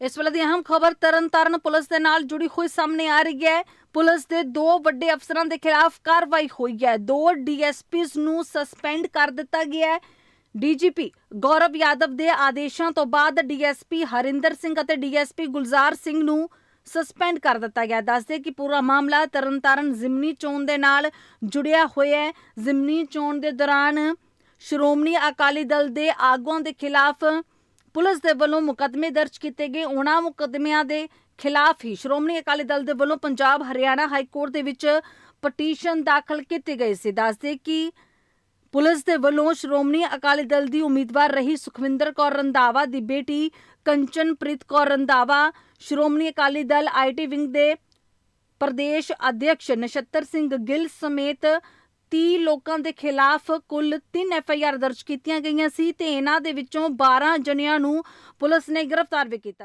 ਇਸ ਵੇਲੇ ਦੀ ਅਹਿਮ ਖਬਰ ਤਰਨਤਾਰਨ ਪੁਲਿਸ ਦੇ ਨਾਲ ਜੁੜੀ ਹੋਈ ਸਾਹਮਣੇ ਆ ਰਹੀ ਹੈ। ਪੁਲਿਸ ਦੇ ਦੋ ਵੱਡੇ ਅਫਸਰਾਂ ਦੇ ਖਿਲਾਫ ਕਾਰਵਾਈ ਹੋਈ ਹੈ। ਦੋ ਡੀਐਸਪੀਸ ਨੂੰ ਸਸਪੈਂਡ ਕਰ ਦਿੱਤਾ ਗਿਆ ਹੈ। ਡੀਜੀਪੀ ਗੌਰਵ ਯਾਦਵ ਦੇ ਆਦੇਸ਼ਾਂ ਤੋਂ ਬਾਅਦ ਡੀਐਸਪੀ ਹਰਿੰਦਰ ਸਿੰਘ ਅਤੇ ਡੀਐਸਪੀ ਗੁਲਜ਼ਾਰ ਸਿੰਘ ਨੂੰ ਸਸਪੈਂਡ ਕਰ ਦਿੱਤਾ ਗਿਆ। ਦੱਸਦੇ ਕਿ ਪੂਰਾ ਮਾਮਲਾ ਤਰਨਤਾਰਨ ਜ਼ਿਮਨੀ ਚੋਣ ਦੇ ਨਾਲ ਜੁੜਿਆ ਹੋਇਆ ਹੈ। ਜ਼ਿਮਨੀ ਚੋਣ ਦੇ ਦੌਰਾਨ ਸ਼੍ਰੋਮਣੀ ਅਕਾਲੀ ਦਲ ਦੇ ਆਗੂਆਂ ਦੇ ਖਿਲਾਫ ਪੁਲਿਸ ਦੇ ਵੱਲੋਂ ਮੁਕੱਦਮੇ ਦਰਜ ਕੀਤੇ ਗਏ ਉਹਨਾਂ ਮੁਕੱਦਮਿਆਂ ਦੇ ਖਿਲਾਫ ਹੀ ਸ਼੍ਰੋਮਣੀ ਅਕਾਲੀ ਦਲ ਦੇ ਵੱਲੋਂ ਪੰਜਾਬ ਹਰਿਆਣਾ ਹਾਈ ਕੋਰਟ ਦੇ ਵਿੱਚ ਪਟੀਸ਼ਨ ਦਾਖਲ ਕੀਤੀ ਗਈ ਸੀ। ਦੱਸਦੇ ਕਿ ਪੁਲਿਸ ਦੇ ਵੱਲੋਂ ਸ਼੍ਰੋਮਣੀ ਅਕਾਲੀ ਦਲ ਦੀ ਉਮੀਦਵਾਰ ਰਹੀ ਸੁਖਵਿੰਦਰ ਕੌਰ ਰੰਧਾਵਾ ਦੀ ਬੇਟੀ ਕੰਚਨਪ੍ਰੀਤ ਕੌਰ ਰੰਧਾਵਾ, ਸ਼੍ਰੋਮਣੀ ਅਕਾਲੀ ਦਲ ਆਈਟੀ ਵਿੰਗ ਦੇ ਪ੍ਰਦੇਸ਼ ਅਧਿਕਸ਼ ਨਛੱਤਰ ਸਿੰਘ ਗਿੱਲ ਸਮੇਤ 30 ਲੋਕਾਂ ਦੇ ਖਿਲਾਫ ਕੁੱਲ 3 ਐਫ ਆਈ ਆਰ ਦਰਜ ਕੀਤੀਆਂ ਗਈਆਂ ਸੀ ਤੇ ਇਹਨਾਂ ਦੇ ਵਿੱਚੋਂ 12 ਜਣਿਆਂ ਨੂੰ ਪੁਲਿਸ ਨੇ ਗ੍ਰਿਫਤਾਰ ਵੀ ਕੀਤਾ